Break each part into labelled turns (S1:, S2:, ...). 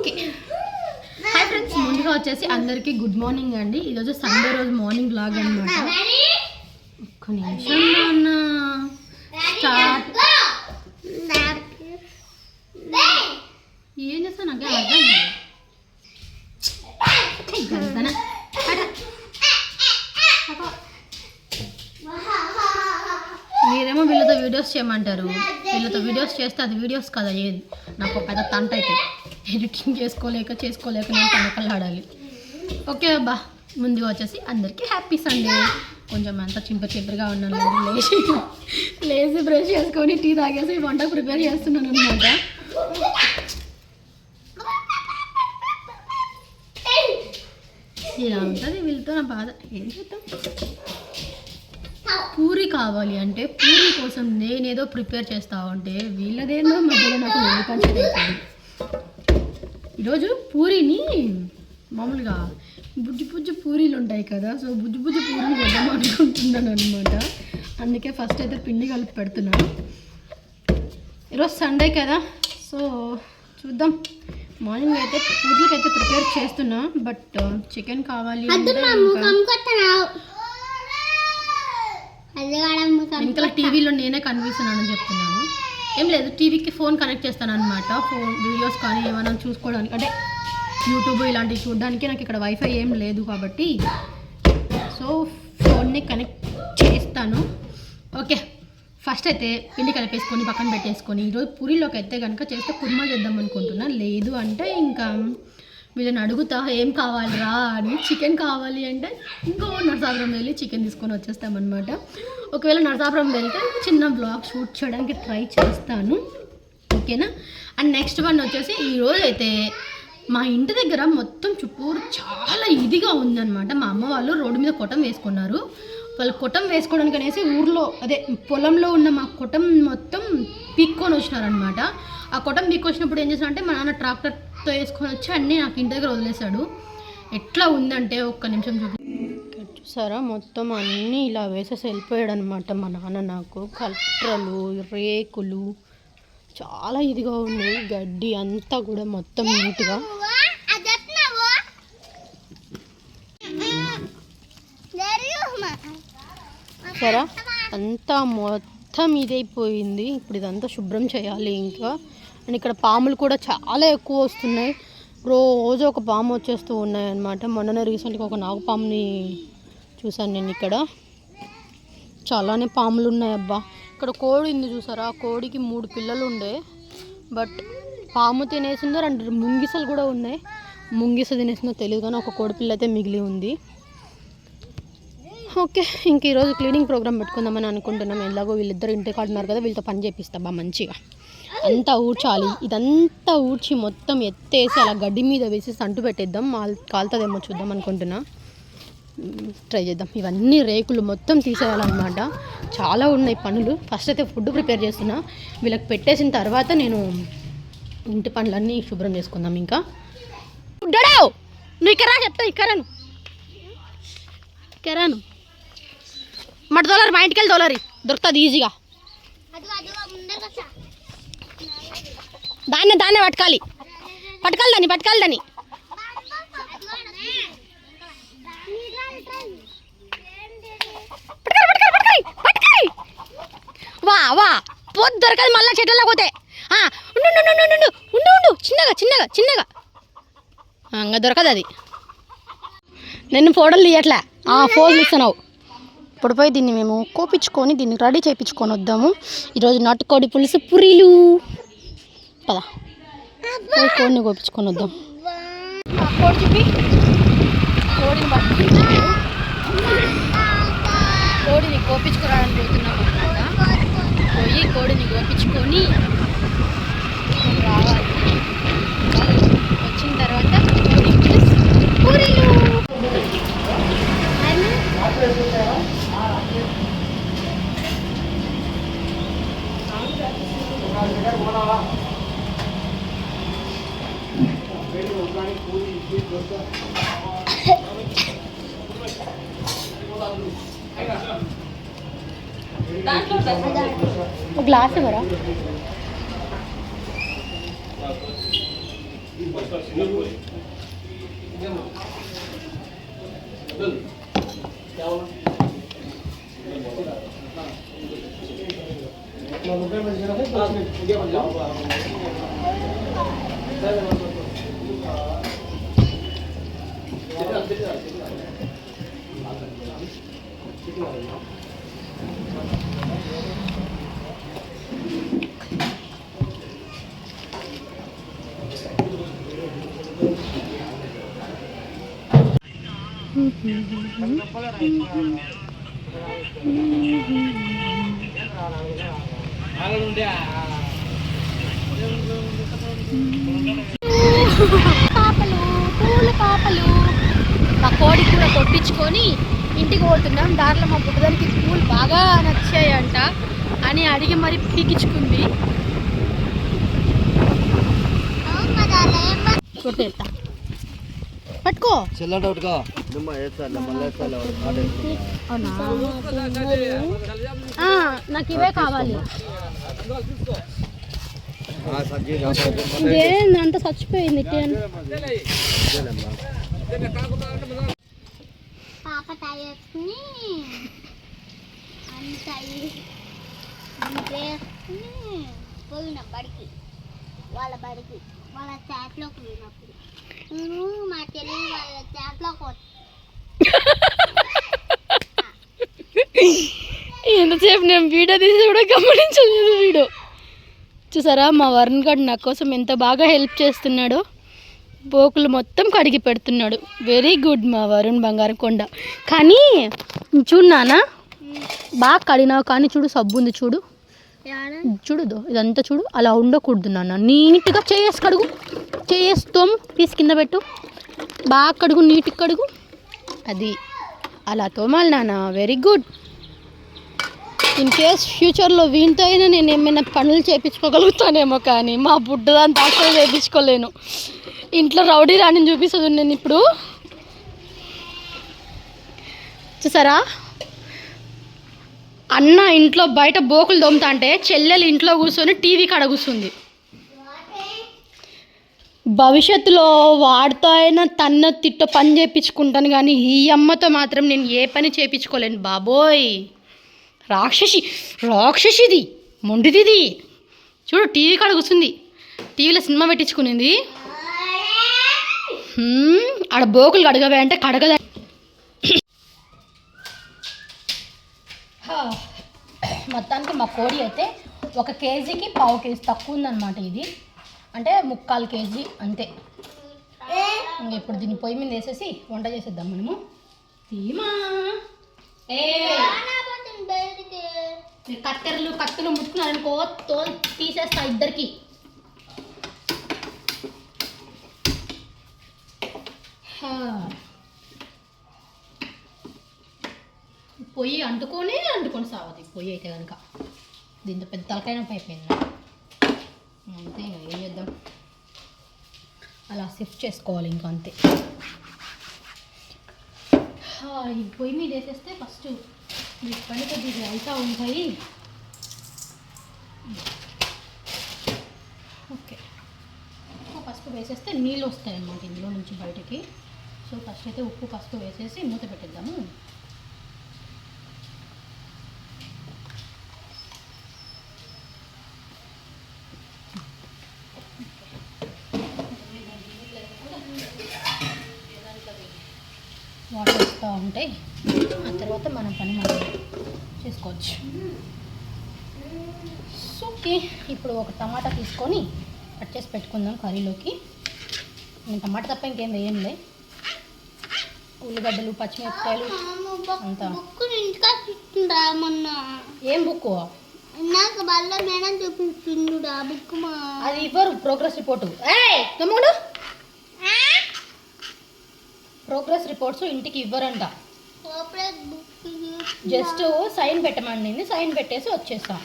S1: Okay. Hi friends ముందుగా వచ్చేసి అందరికీ గుడ్ మార్నింగ్ అండి. ఈరోజు సండే రోజు మార్నింగ్ బ్లాగ్ అనమాట ఒక్క నిమిషం నాన్న స్టార్ట్ ఏం చేస్తా నాకు అర్థం కాదు. మీరేమో వీళ్ళతో వీడియోస్ చేయమంటారు. వీళ్ళతో వీడియోస్ చేస్తే అది వీడియోస్ కదా ఏది? నాకు పెద్ద తంట అయితే. ఎడిటింగ్ చేసుకోలేక చేసుకోలేక నేను తనకలాడాలి ఓకే అబ్బా ముందుగా వచ్చేసి అందరికీ హ్యాపీ సండే కొంచెం అంతా చింప చింపగా ఉన్నాను లేచి లేచి బ్రష్ చేసుకొని టీ తాగేసి వంట ప్రిపేర్ చేస్తున్నాను అనమాట ఇలా ఉంటుంది వీళ్ళతో నా బాధ. ఏం చేద్దాం? పూరి కావాలి అంటే పూరి కోసం నేనేదో ప్రిపేర్ చేస్తా ఉంటే వీళ్ళదేందో మధ్యలో నాకు వెళ్ళి ఈరోజు పూరిని మామూలుగా బుజ్జి బుజ్జి పూరీలు ఉంటాయి కదా సో బుజ్జి బుజ్జి పూరీలు చేద్దాం అనుకుంటున్నాను అనమాట అందుకే ఫస్ట్ అయితే పిండి కలిపి పెడుతున్నాను ఈరోజు సండే కదా సో చూద్దాం. మార్నింగ్ అయితే పూరీలకి అయితే ప్రిపేర్ చేస్తున్నా బట్ చికెన్ కావాలి అంటే ఇంకా టీవీలో నేనే కనిపిస్తున్నానని చెప్తున్నాను. ఏం లేదు టీవీకి ఫోన్ కనెక్ట్ చేస్తాను అనమాట ఫోన్ వీడియోస్ కానీ ఏమైనా చూసుకోవడానికి అంటే యూట్యూబ్ ఇలాంటివి చూడడానికి నాకు ఇక్కడ వైఫై ఏం లేదు కాబట్టి. సో ఫోన్ని కనెక్ట్ చేస్తాను. ఓకే ఫస్ట్ అయితే పిండి కలిపేసుకొని పక్కన పెట్టేసుకొని ఈరోజు పూరిలోకి అయితే కనుక చేస్తే కుర్మా చేద్దాం అనుకుంటున్నా. లేదు అంటే ఇంకా వీళ్ళని అడుగుతా ఏం కావాలిరా? అని చికెన్ కావాలి అంటే ఇంకో నరసాపురం వెళ్ళి చికెన్ తీసుకొని వచ్చేస్తామన్నమాట. ఒకవేళ నరసాపురం వెళ్తే చిన్న బ్లాగ్ షూట్ చేయడానికి ట్రై చేస్తాను. ఓకేనా? అండ్ నెక్స్ట్ వన్ వచ్చేసి ఈరోజు అయితే మా ఇంటి దగ్గర మొత్తం చుట్టూరు చాలా ఇదిగా ఉందన్నమాట. మా అమ్మ వాళ్ళు రోడ్డు మీద కొట్టం వేసుకున్నారు. వాళ్ళు కొట్టం వేసుకోవడానికి అనేసి ఊర్లో అదే పొలంలో ఉన్న మా కొట్టం మొత్తం పీక్కొని వచ్చినారనమాట ఆ కొట్టం పీక్కొచ్చినప్పుడు ఏం చేశారంటే మా నాన్న ట్రాక్టర్ మొత్తం వేసుకొని వచ్చి అన్నీ నాకు ఇంటి దగ్గర వదిలేశాడు. ఎట్లా ఉందంటే ఒక్క నిమిషం చూపి చూసారా? మొత్తం అన్నీ ఇలా వేసేసి వెళ్ళిపోయాడు అనమాట మా నాన్న నాకు. కట్రలు రేకులు చాలా ఇదిగా ఉన్నాయి గడ్డి అంతా కూడా మొత్తం నీట్గా. సరే అంతా మొత్తం ఇదైపోయింది. ఇప్పుడు ఇదంతా శుభ్రం చేయాలి ఇంకా. అండ్ ఇక్కడ పాములు కూడా చాలా ఎక్కువ వస్తున్నాయి. రోజు ఒక పాము వచ్చేస్తూ ఉన్నాయి అన్నమాట మొన్ననే రీసెంట్గా ఒక నాగపాముని చూశాను నేను ఇక్కడ. చాలానే పాములు ఉన్నాయి అబ్బా. ఇక్కడ కోడి ఉంది చూసారా? ఆ కోడికి మూడు పిల్లలు ఉండే. బట్ పాము తినేసిందో రెండు ముంగిసలు కూడా ఉన్నాయి. ముంగిస తినేసిందో తెలియదు కానీ ఒక కోడి పిల్ల అయితే మిగిలి ఉంది. ఓకే ఇంక ఈరోజు క్లీనింగ్ ప్రోగ్రామ్ పెట్టుకుందామని అనుకుంటున్నాం. ఎలాగో వీళ్ళిద్దరు ఇంటి కాడున్నారు కదా వీళ్ళతో పని చేపిస్తా బా మంచిగా. అంతా ఊడ్చాలి. ఇదంతా ఊడ్చి మొత్తం ఎత్తేసి అలా గడ్డి మీద వేసి సంటు పెట్టేద్దాం. మాల్ కాలుతుందేమో చూద్దాం అనుకుంటున్నా. ట్రై చేద్దాం. ఇవన్నీ రేకులు మొత్తం తీసేయాలన్నమాట. చాలా ఉన్నాయి పనులు. ఫస్ట్ అయితే ఫుడ్ ప్రిపేర్ చేస్తున్నా. వీళ్ళకి పెట్టేసిన తర్వాత నేను ఇంటి పనులన్నీ శుభ్రం చేసుకుందాం ఇంకా. డడావ్ నువ్వు ఇక్కడ చెప్తా ఇక్కరాను ఇక్కరాను మట్టి తోలరి మా ఇంటికి వెళ్ళి తోలరి. దొరుకుతుంది ఈజీగా. దాన్నే దాన్నే పట్టుకాలి. పట్టుకాలి దాన్ని పట్టుకాలి దాన్ని. వా వా. పోతు దొరకదు మళ్ళీ చెట్లలో పోతే. ఉండు ఉండు ఉండు ఉండు ఉండు. ఉండు చిన్నగా చిన్నగా చిన్నగా. ఇంకా దొరకదు అది. నేను ఫోటోలు తీయట్లే. ఆ ఫోజులు ఇస్తున్నావు ఇప్పుడు దీన్ని మేము కోపించుకొని దీన్ని రెడీ చేయించుకొని వద్దాము. ఈరోజు నాటుకోడి పులుసు పురీలు. పదా. కోడిని కోపించుకొని వద్దాం. కోడి చూపి కోడిని కోడిని కోపించుకురావడానికి పోతున్నాం అనమాట పోయి కోడిని కోపించుకొని రావాలి. వచ్చిన తర్వాత కోడి పులుసు పూరీలు ఒక గ్లాస్ పాపలు పూల పాపలు. మా కోడి కూడా కొట్టించుకొని ఇంటికి పోతున్నాం. దారిలో మా బుడ్డదానికి పూలు బాగా నచ్చాయంట అని అడిగి మరి పీకించుకుంది. కొట్టేస్తా. పట్టుకో.
S2: చెల్ల డౌట్గా నిమ్మ వేస్తాను మళ్ళీ వేస్తాను
S1: అవునా? ఆ, నాకు ఇవే కావాలి. అంత చచ్చిపోయింది
S3: పాప టైర్స్ని అంత వేసుకుని పోయినాం బడికి వాళ్ళ బడికి వాళ్ళ చాట్లోకి పోయినప్పుడు. నేను మా
S1: ఎంతసేపు నేను వీడియో తీసి కూడా గమనించలేదు వీడు చూసారా? మా వరుణ్ గారు నా కోసం ఎంత బాగా హెల్ప్ చేస్తున్నాడో. బోకులు మొత్తం కడిగి పెడుతున్నాడు. వెరీ గుడ్ మా వరుణ్ బంగారం కొండ. కానీ చూడు నాన్న బాగా కడిగినావు కానీ చూడు సబ్బు ఉంది చూడు. చూడు ఇదంతా చూడు అలా ఉండకూడదు నాన్న. నీట్గా చేసి కడుగు చేస్తాం తీసి కింద పెట్టు. బాగా కడుగు నీట్గా కడుగు. అది. అలా తోమాలి నాన్న. వెరీ గుడ్ ఇన్ కేస్ ఫ్యూచర్లో వీంతో అయినా నేను ఏమైనా పనులు చేయించుకోగలుగుతానేమో కానీ మా బుడ్డదాంతా అసలు చేయించుకోలేను ఇంట్లో రౌడీ రాణిని చూపిస్తుంది నేను ఇప్పుడు. చూసారా? అన్న ఇంట్లో బయట బోకులు దొమ్ముతా అంటే చెల్లెలు ఇంట్లో కూర్చొని టీవీ కాడ కూర్చుంది. భవిష్యత్తులో వాడితో అయినా తన్న తిట్ట పని చేయించుకుంటాను కానీ ఈ అమ్మతో మాత్రం నేను ఏ పని చేయించుకోలేను బాబోయ్. రాక్షసి రాక్షసిది మొండిదిది. చూడు టీవీ కాడ కూర్చుంది. టీవీలో సినిమా పెట్టించుకునింది. ఆడ బోకులు కడగవే అంటే కడగదా మొత్తానికి మా కోడి అయితే ఒక కేజీకి పావు కేజీ తక్కువ ఉందన్నమాట ఇది. అంటే ముక్కాలు కేజీ అంతే. ఇంక ఇప్పుడు దీన్ని పొయ్యి మీద వేసేసి వంట చేసేద్దాం మనము. తీమా. కత్తెరలు కత్తులు ముట్టుకున్నారనుకో తోలు తీసేస్తా ఇద్దరికి. పొయ్యి అంటుకొని అంటుకొని సావది. పొయ్యి అయితే కనుక దీంతో పెద్ద తలకాయ అయిపోయింది. అంతే ఇంకా ఏం చేద్దాం? అలా షిఫ్ట్ చేసుకోవాలి ఇంకా అంతే. ఈ పొయ్యి మీద వేసేస్తే ఫస్ట్ మీకు పని కొద్దిగా అవుతూ ఉంటాయి. ఓకే. ఉప్పు పసుపు వేసేస్తే నీళ్ళు వస్తాయి అన్నమాట ఇందులో నుంచి బయటికి. సో ఫస్ట్ అయితే ఉప్పు పసుపు వేసేసి మూత పెట్టేద్దాము వాటర్ వస్తూ ఉంటాయి ఆ తర్వాత మనం పని మనం చేసుకోవచ్చు ఓకే ఇప్పుడు ఒక టమాటా తీసుకొని కట్ చేసి పెట్టుకుందాం కర్రీలోకి. నేను టమాటా తప్ప ఇంకేం వేయంలే ఉల్లిగడ్డలు పచ్చిమిరపకాయలు అంతా.
S3: బుక్
S1: ఏం బుక్
S3: నాకు బల్ల మేడం చూపిస్తుండురా బుక్ మా
S1: అది ఇవ్వరు ప్రోగ్రెస్ రిపోర్టు. ఏ గమ్ముడు ప్రోగ్రెస్ రిపోర్ట్స్ ఇంటికి ఇవ్వరంట.
S3: కోఆపరేట్ బుక్
S1: జస్ట్ సైన్ పెట్టమని సైన్ పెట్టేసి వచ్చేస్తాం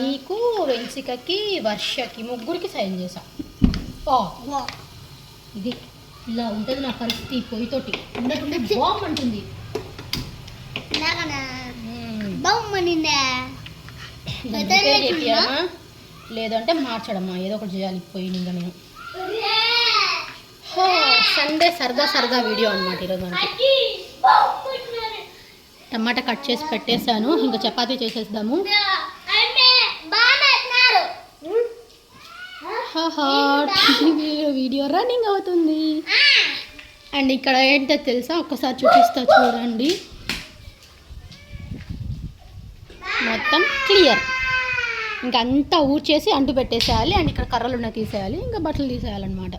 S1: నీకు వెన్సికకి వర్షకి ముగ్గురికి సైన్ చేసా ఇది ఇలా ఉంటుంది నా పరిస్థితి పొయ్యితోటి. ఉండకుంటే చేపియాలమ్మా లేదంటే మార్చడమ్మా ఏదో ఒకటి చేయాలి పోయి ఇంకా నేను. సండే సరదా సరదా వీడియో అనమాట ఈరోజు మనకి. టమాటా కట్ చేసి పెట్టేశాను. ఇంకా చపాతీ చేసేద్దాము. హాహా, వీడియో రన్నింగ్ అవుతుంది. అండ్ ఇక్కడ ఏంటో తెలుసా? ఒక్కసారి చూపిస్తా చూడండి. మొత్తం క్లియర్. ఇంకా అంతా ఊడ్చేసి అంటు పెట్టేసేయాలి. అండ్ ఇక్కడ కర్రలు ఉన్నాయి తీసేయాలి. ఇంకా బట్టలు తీసేయాలన్నమాట.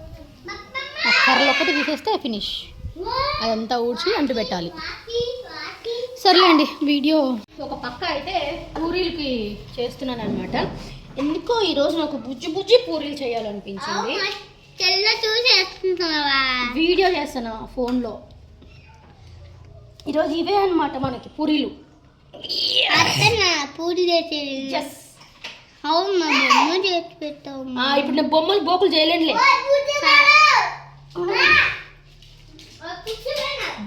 S1: ఆ కర్రలు ఒక్కటి తీసేస్తే ఫినిష్. అదంతా ఊడ్చి అంటు పెట్టాలి. సరే అండి వీడియో ఒక పక్క అయితే పూరీలకి చేస్తున్నాను అనమాట ఎందుకో ఈరోజు నాకు బుజ్జి బుజ్జి పూరీలు చేయాలనిపించింది. వీడియో చేస్తాను ఫోన్లో. ఈరోజు ఇవే అన్నమాట మనకి పూరీలు. ఇప్పుడు నేను బొమ్మలు బోకులు చేయలేనులే.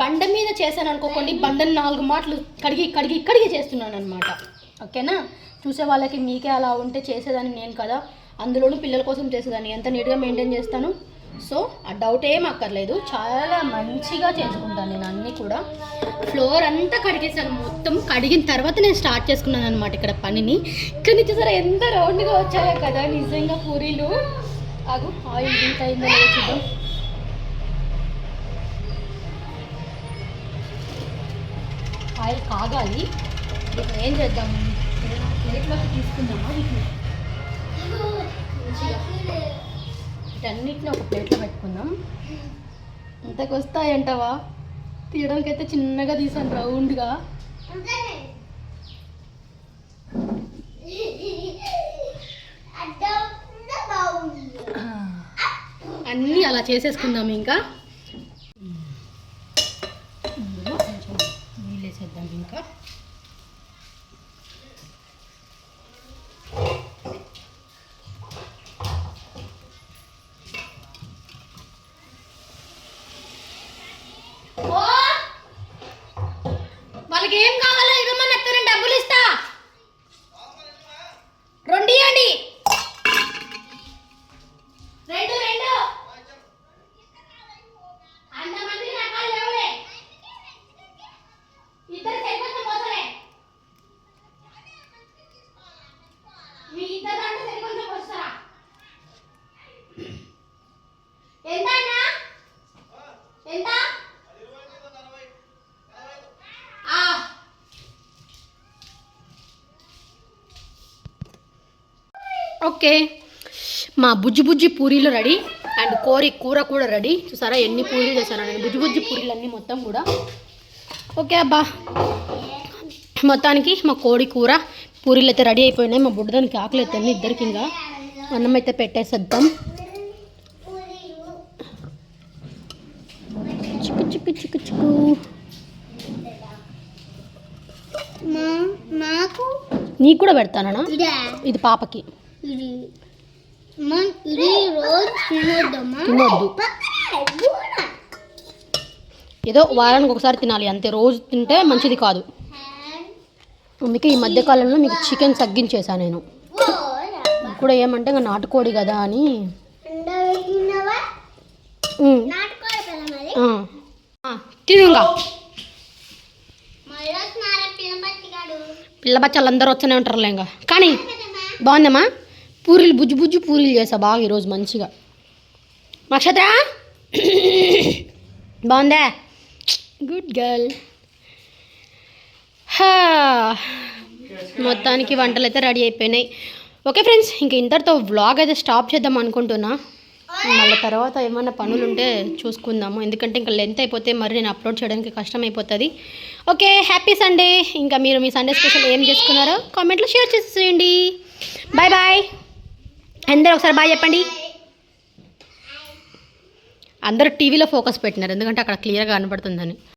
S1: బండ మీద చేశాను అనుకోకండి బండని నాలుగు మాటలు కడిగి కడిగి కడిగి చేస్తున్నాను అనమాట ఓకేనా? చూసే వాళ్ళకి మీకే అలా ఉంటే చేసేదాన్ని నేను కదా. అందులోనూ పిల్లల కోసం చేసేదాన్ని. ఎంత నీట్గా మెయింటైన్ చేస్తాను? సో ఆ డౌట్ ఏం అక్కర్లేదు. చాలా మంచిగా చేసుకుంటాను నేను అన్నీ కూడా. ఫ్లోర్ అంతా కడిగేసాను మొత్తం కడిగిన తర్వాత నేను స్టార్ట్ చేసుకున్నాను అనమాట ఇక్కడ పనిని. ఇక్కడ నుంచి సరే ఎంత రౌండ్గా వచ్చాయో కదా నిజంగా పూరీలు. ఆగు ఆయిల్ ఇంత అయిందో చూద్దాం. ఆయిల్ కాగాలి. ఇప్పుడు ఏం చేద్దాం? ప్లేట్లోకి తీసుకుందామా వీటన్నిటిని ఒక ప్లేట్లో పెట్టుకుందాం. ఇంతకు వస్తాయంటవా తీయడానికి అయితే చిన్నగా తీసాను రౌండ్గా. అన్నీ అలా చేసేసుకుందాం ఇంకా. ఓకే. మా బుజ్జి బుజ్జి పూరీలు రెడీ అండ్ కోరి కూర కూడా రెడీ. చూసారా ఎన్ని పూరీలు చేశాను నేను. బుజ్జి బుజ్జి పూరీలు అన్నీ మొత్తం కూడా. ఓకే అబ్బా. మొత్తానికి మా కోడి కూర పూరీలు అయితే రెడీ అయిపోయినాయి. మా బుడ్డదానికి ఆకలి అవుతుంది ఇద్దరికి ఇంకా అన్నం అయితే పెట్టేసేద్దాం. చిక్కు చిక్కు చిక్కు చిక్కు.
S3: మా నాకు
S1: కూడా పెడతానా
S3: ఇది
S1: పాపకి.
S3: ఇది మా ఇది రోజు తినొద్దమ్మా.
S1: తినొద్దు. ఏదో వారానికి ఒకసారి తినాలి అంతే. రోజు తింటే మంచిది కాదు. అందుకే ఈ మధ్యకాలంలో మీకు చికెన్ తగ్గించేసా నేను. కూడా ఏమంటే ఇంకా నాటుకోడి కదా అని. తినుగా
S3: మళ్ళీ వస్తున్నారా పిల్ల పట్టిగాడు
S1: పిల్ల బచ్చాలు అందరూ వచ్చనే ఉంటారులే ఇంకా. కానీ బాగుందమ్మా? పూరీలు బుజ్జు బుజ్జు పూరీలు చేసా బాగా ఈరోజు మంచిగా. నక్షత్ర? బాగుందా? గుడ్ గర్ల్ మొత్తానికి వంటలు అయితే రెడీ అయిపోయినాయి. ఓకే ఫ్రెండ్స్ ఇంక ఇంతటితో వ్లాగ్ అయితే స్టాప్ చేద్దాం అనుకుంటున్నా. మళ్ళీ తర్వాత ఏమైనా పనులు ఉంటే చూసుకుందాము. ఎందుకంటే ఇంకా లెంత్ అయిపోతే మరి నేను అప్లోడ్ చేయడానికి కష్టం అయిపోతుంది ఓకే హ్యాపీ సండే ఇంకా మీరు మీ సండే స్పెషల్ ఏం చేసుకున్నారో కామెంట్లో షేర్ చేసేయండి బాయ్ బాయ్ అందరూ ఒకసారి బాగా చెప్పండి. అందరూ టీవీలో ఫోకస్ పెట్టినారు ఎందుకంటే అక్కడ క్లియర్గా కనబడుతుందని